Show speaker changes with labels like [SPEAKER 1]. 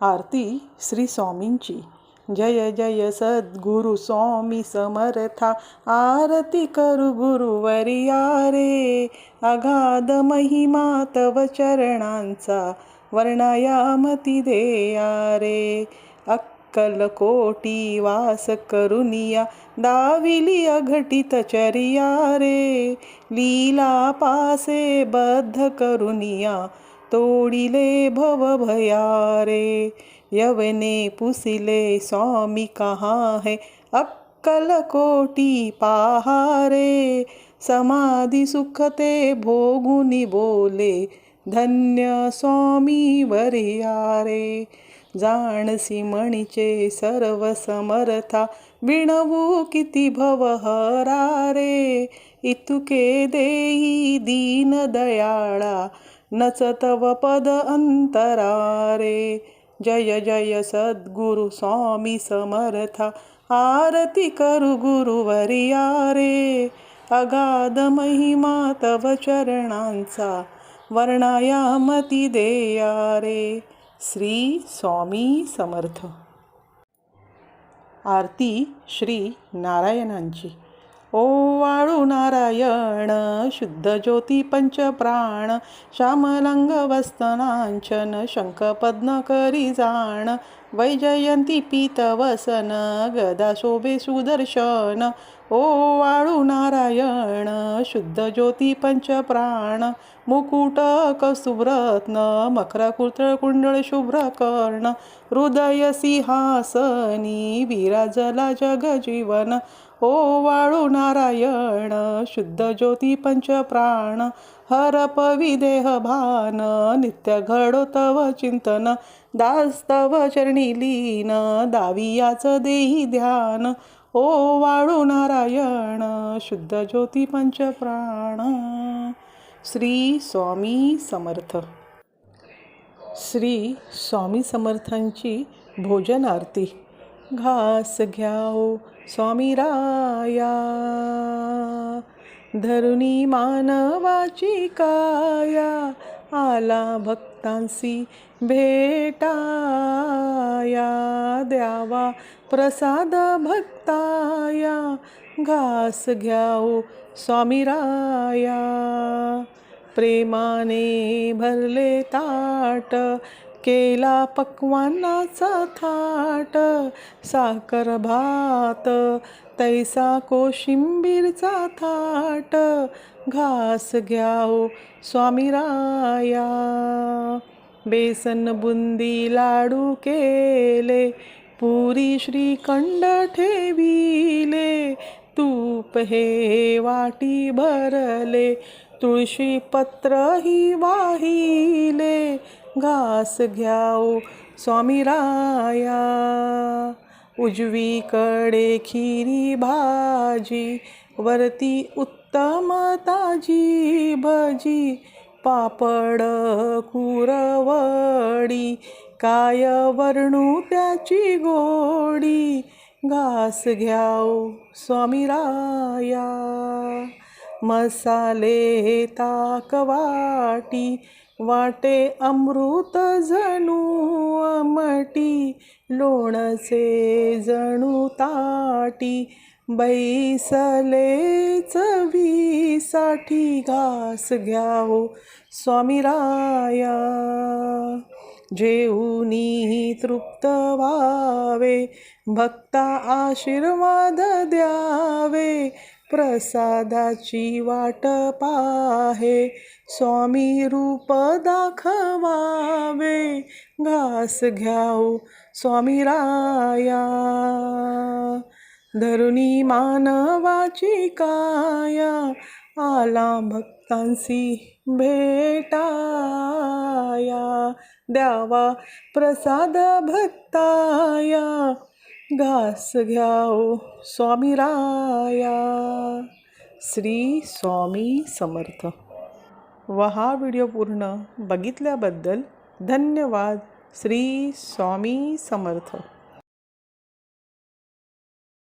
[SPEAKER 1] आरती श्री स्वामींची. जय जय सद्गुरु स्वामी समर्था. आरती करू गुरुवर्या रे अगाध महिमा तव चरणांचा. वर्णायामती देया रे अक्कल कोटी वास करुनिया. दाविली अघटित चरिया रे. लीला पासे बद्ध करुनिया. तोडिले भव रे यवने पुसिले स्वामी कहाँ है अक्कल कोटी पहारे समाधी सुखते भोगुनी बोले धन्य स्वामी वरियारे। जाणसी मणीचे सर्व समर्था विणवू किती भवहरारे इतुके देई दीन दयाळा नच तव पद अंतरारे। जय जय सद्गुरु स्वामी समर्था। आरती करू गुरुवर्या रे अगाध महिमा तव चरणांचा। वर्णायामती देया रे श्री स्वामी समर्थ। आरती श्री नारायणांची। ओ वाळू नारायण शुद्ध ज्योती पंचप्राण श्यामलंग वस्तनांचन शंख पद्म करी जाण वैजयंती पीतवसन गदा शोभे सुदर्शन ओ वाळू नारायण शुद्ध ज्योती पंचप्राण मुकुट कस्तुभरत्न मकरा कुंडळ शुभ्र कर्ण हृदय सिंहासनी विराजला जग जीवन ओ वाळू नारायण शुद्ध ज्योती पंचप्राण हर पविदेह भान नित्य घडो तव चिंतन दास्तव चरणी लीन दावियाच देही ध्यान. ओ वाळू नारायण शुद्ध ज्योती पंचप्राण श्री स्वामी समर्थ. श्री स्वामी समर्थांची भोजन आरती घास घ्याओ स्वामी राया धरुणी मानवाची काया आला भक्तांसी भेटाया द्यावा प्रसाद भक्ताया घास घ्याओ स्वामी राया प्रेमाने भरले ताट केला पक्वानाचा थाट साखर भात तैसा कोशिंबीरचा थाट घास घ्याओ स्वामी राया बेसन बुंदी लाडू केले पुरी श्रीखंड ठेविले तूप हे वाटी भरले तुळशी पत्रही वाहिले घास घ्याओ स्वामी राया. उजवीकडे खिरी भाजी वरती उत्तम ताजी भजी. पापड कुरवडी काय वर्णू त्याची गोडी. घास घ्याओ स्वामी राया. मसाले ताकवाटी वाटे अमृत जणू अमटी लोणचे जणू ताटी बैसले चवीसाठी घास घ्यावो स्वामी राया. जेऊनी तृप्त व्हावे भक्ता आशीर्वाद द्यावे प्रसादाची वाट पाहे. स्वामी रूप दाखवावे. घास घ्याव स्वामी राया. धरुणी मानवाची काया. आला भक्तांसी भेटाया. द्यावा प्रसाद भक्ताया. घास घ्याओ स्वामी राया. श्री स्वामी समर्थ. व हा व्हिडिओ पूर्ण बघितल्याबद्दल धन्यवाद. श्री स्वामी समर्थ.